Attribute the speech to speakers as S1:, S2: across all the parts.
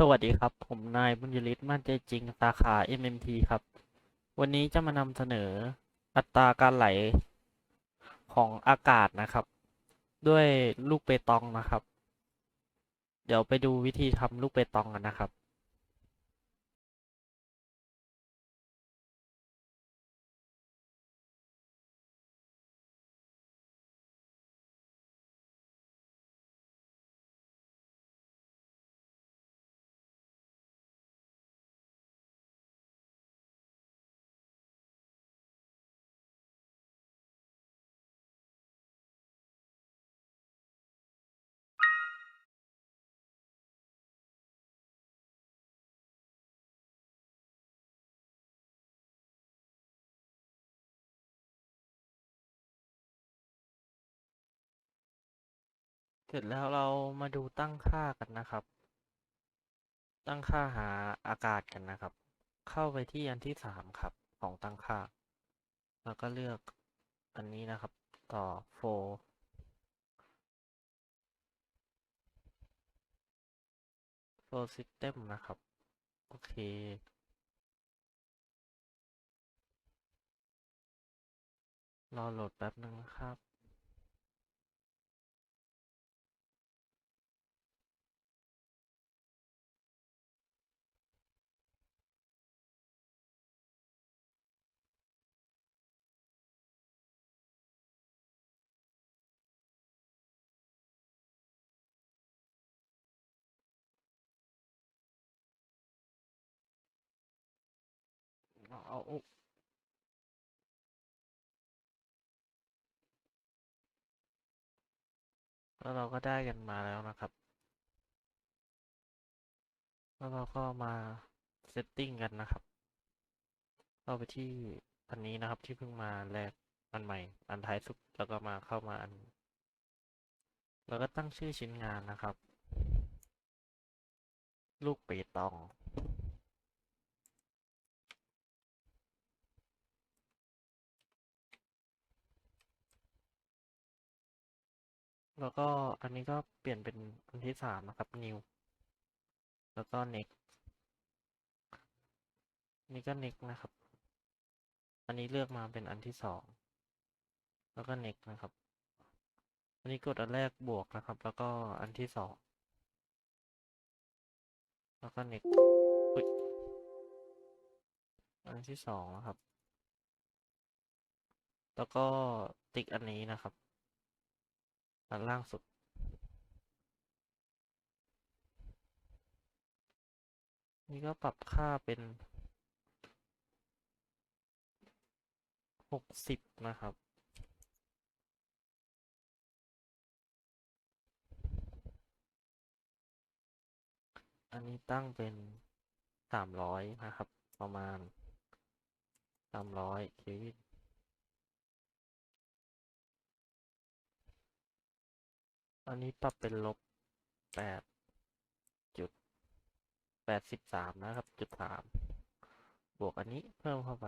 S1: สวัสดีครับ ผมนายบุญยฤทธิ์มั่นใจจริง สาขา MMT ครับ วันนี้จะมานำเสนออัตราการไหลของอากาศนะครับ ด้วยลูกเปตองนะครับ เดี๋ยวไปดูวิธีทำลูกเปตองกันนะครับ ร็จแล้วเรามาดูตั้งค่ากันนะครับ ตั้งค่าหาอากาศกันนะครับ เข้าไปที่อันที่สามครับของตั้งค่า แล้วก็เลือกอันนี้นะครับ ต่อ for for system นะครับ โอเครอโหลดแป๊บนึงนะครับ เอาแล้วเราก็ได้กันมาแล้วนะครับ แล้วเราก็มาเซตติ้งกันนะครับเข้าไปที่อันนี้นะครับที่เพิ่งมาแรกอันใหม่ อันท้ายสุดแล้วก็มาเข้ามาอัน แล้วก็ตั้งชื่อชิ้นงานนะครับ ลูกเปตอง แล้วก็อันนี้ก็เปลี่ยนเป็นอันที่สามนะครับ new แล้วก็ next นี่ก็ next นะครับ อันนี้เลือกมาเป็นอันที่สองแล้วก็ next นะครับ อันนี้กดอันแรกบวกนะครับ แล้วก็อันที่สองแล้วก็ next อุ๊ยอันที่สองนะครับ แล้วก็ติ๊กอันนี้นะครับ อันล่างสุด นี่ก็ปรับค่าเป็นหกสิบนะครับ อันนี้ตั้งเป็นสามร้อยนะครับ ประมาณสามร้อยเควิน อันนี้ปรับเป็นลบแปดจุดแปดสิบสามนะครับ จุดสามบวกอันนี้เพิ่มเข้าไป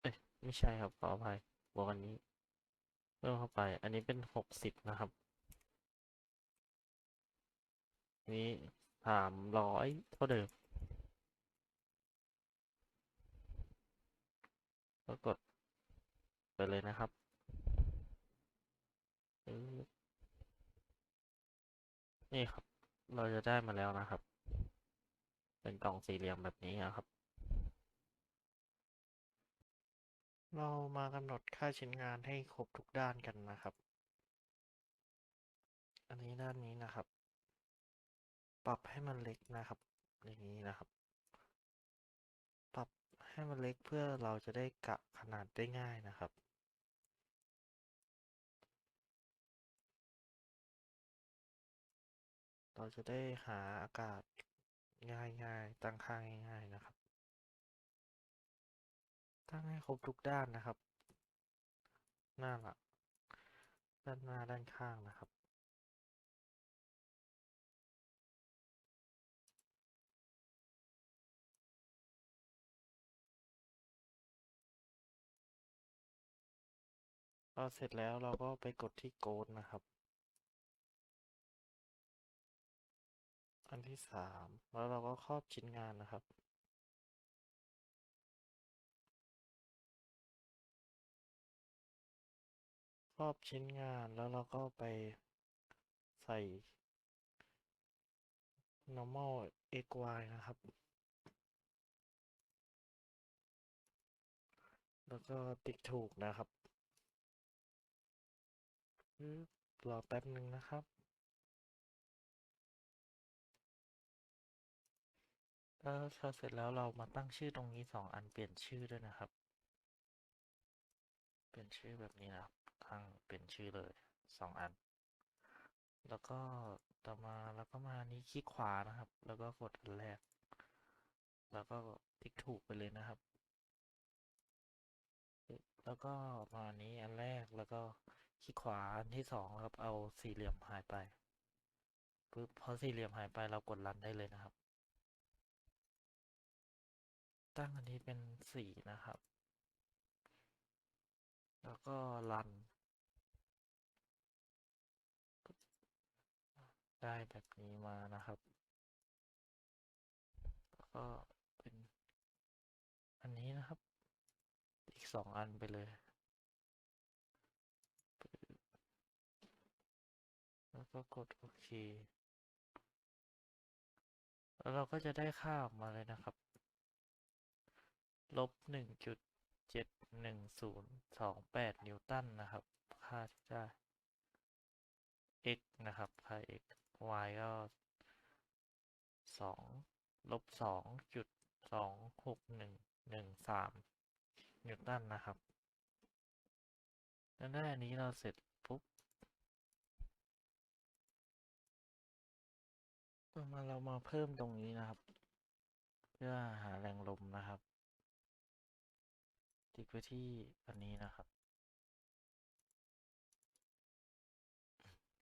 S1: เอ้ยไม่ใช่ครับขออภัยบวกอันนี้ เพิ่มเข้าไป อันนี้เป็นหกสิบนะครับ นี้สามร้อยเท่าเดิม ก็กดไปเลยนะครับนี่ครับ เราจะได้มาแล้วนะครับ เป็นกล่องสี่เหลี่ยมแบบนี้นะครับ เรามากำหนดค่าชิ้นงานให้ครบทุกด้านกันนะครับ อันนี้ด้านนี้นะครับ ปรับให้มันเล็กนะครับ อย่างนี้นะครับ ให้มันเล็กเพื่อเราจะได้กะขนาดได้ง่ายนะครับ เราจะได้หาอากาศง่ายๆ ตั้งค่าง่ายๆนะครับ ตั้งให้ครบทุกด้านนะครับ หน้าหลังด้านหน้าด้านข้างนะครับ พอเสร็จแล้วเราก็ไปกดที่โกดนะครับ อันที่สามแล้วเราก็ครอบชิ้นงานนะครับ ครอบชิ้นงานแล้วเราก็ไปใส่ normal xy นะครับ แล้วก็ติ๊กถูกนะครับปึ๊บ รอแป๊บหนึ่งนะครับเออพอเสร็จแล้วเรามาตั้งชื่อตรงนี้สองอันเปลี่ยนชื่อด้วยนะครับ เปลี่ยนชื่อแบบนี้นะครับตั้งเปลี่ยนชื่อเลยสองอัน แล้วก็ต่อมาแล้วก็มานี้คลิกขวานะครับ แล้วก็กดอันแรก แล้วก็ติ๊กถูกไปเลยนะครับ แล้วก็มานี้อันแรกแล้วก็ คลิกขวาอันที่สองครับ เอาสี่เหลี่ยมหายไปปึ๊บพอสี่เหลี่ยมหายไปเรากดรันได้เลยนะครับ ตั้งอันนี้เป็นสี่นะครับ แล้วก็รัน ได้แบบนี้มานะครับ แล้วก็เป็นอันนี้นะครับ อีกสองอันไปเลย แล้ว ก็กดโอเค แล้วเราก็จะได้ค่าออกมาเลยนะครับ ลบหนึ่งจุดเจ็ดหนึ่งศูนย์สองแปดนิวตันนะครับ ค่าที่ได้ x นะครับ ค่า x y ก็สองลบสองจุดสองหกหนึ่งหนึ่งสามนิวตันนะครับแล้วได้อันนี้เราเสร็จ ต่อมาเรามาเพิ่มตรงนี้นะครับ เพื่อหาแรงลมนะครับ ติ๊กไว้ที่อันนี้นะครับ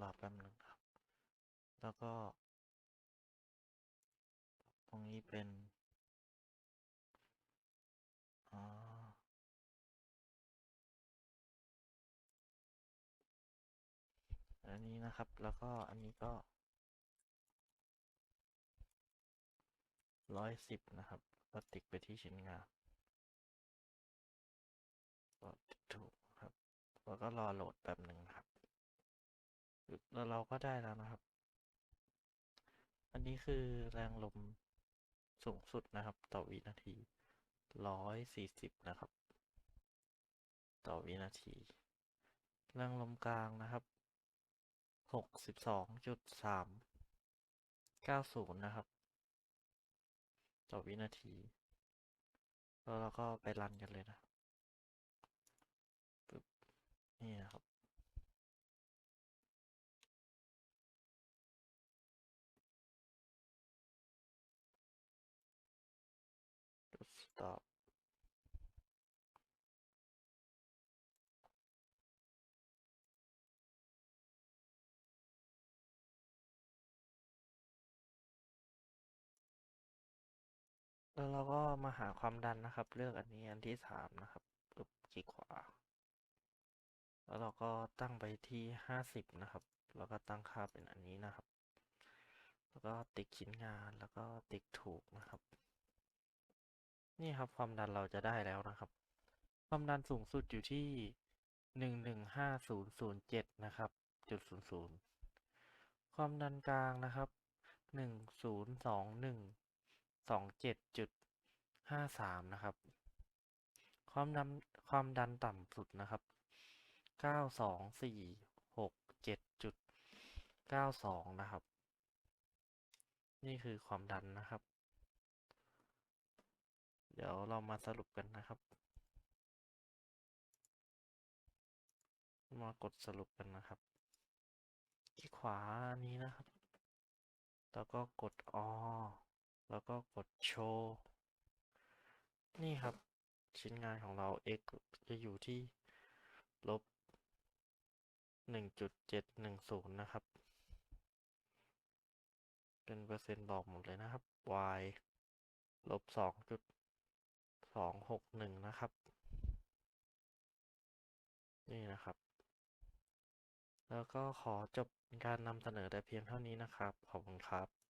S1: รอแป๊บนึงครับ แล้วก็ ตรงนี้เป็นอันนี้นะครับ แล้วก็อันนี้ก็ ร้อยสิบนะครับก็ติ๊กไปที่ชิ้นงานก็ติ๊กถูกครับ แล้วก็รอโหลดแป๊บหนึ่งครับปึ๊บแล้วเราก็ได้แล้วนะครับ อันนี้คือแรงลมสูงสุดนะครับ ต่อวินาทีร้อยสี่สิบนะครับ ต่อวินาที แรงลมกลางนะครับหกสิบสองจุดสามเก้าศูนย์นะครับ ต่อวินาที แล้วเราก็ไปรันกันเลยนะปึ๊บนี่นะครับ stop แล้วเราก็มาหาความดันนะครับ เลือกอันนี้อันที่สามนะครับปึ๊บคลิกขวา แล้วเราก็ตั้งไปที่ห้าสิบนะครับ แล้วก็ตั้งค่าเป็นอันนี้นะครับ แล้วก็ติ๊กชิ้นงานแล้วก็ติ๊กถูกนะครับ นี่ครับความดันเราจะได้แล้วนะครับ ความดันสูงสุดอยู่ที่หนึ่งหนึ่งห้าศูนย์ศูนย์เจ็ดนะครับจุดศูนย์ศูนย์ความดันกลางนะครับหนึ่งศูนย์สองหนึ่ง สองเจ็ดจุดห้าสามนะครับ ความดันความดันต่ำสุดนะครับเก้าสองสี่หกเจ็ดจุดเก้าสองนะครับ นี่คือความดันนะครับ เดี๋ยวเรามาสรุปกันนะครับ มากดสรุปกันนะครับที่ขวาอันนี้นะครับ แล้วก็กดอ แล้วก็กดโชว์ นี่ครับ ชิ้นงานของเรา x จะอยู่ที่ลบหนึ่งจุดเจ็ดหนึ่งศูนย์นะครับ เป็นเปอร์เซ็นต์บอกหมดเลยนะครับ y ลบสองจุดสองหกหนึ่งนะครับ นี่นะครับ แล้วก็ขอจบการนำเสนอแต่เพียงเท่านี้นะครับ ขอบคุณครับ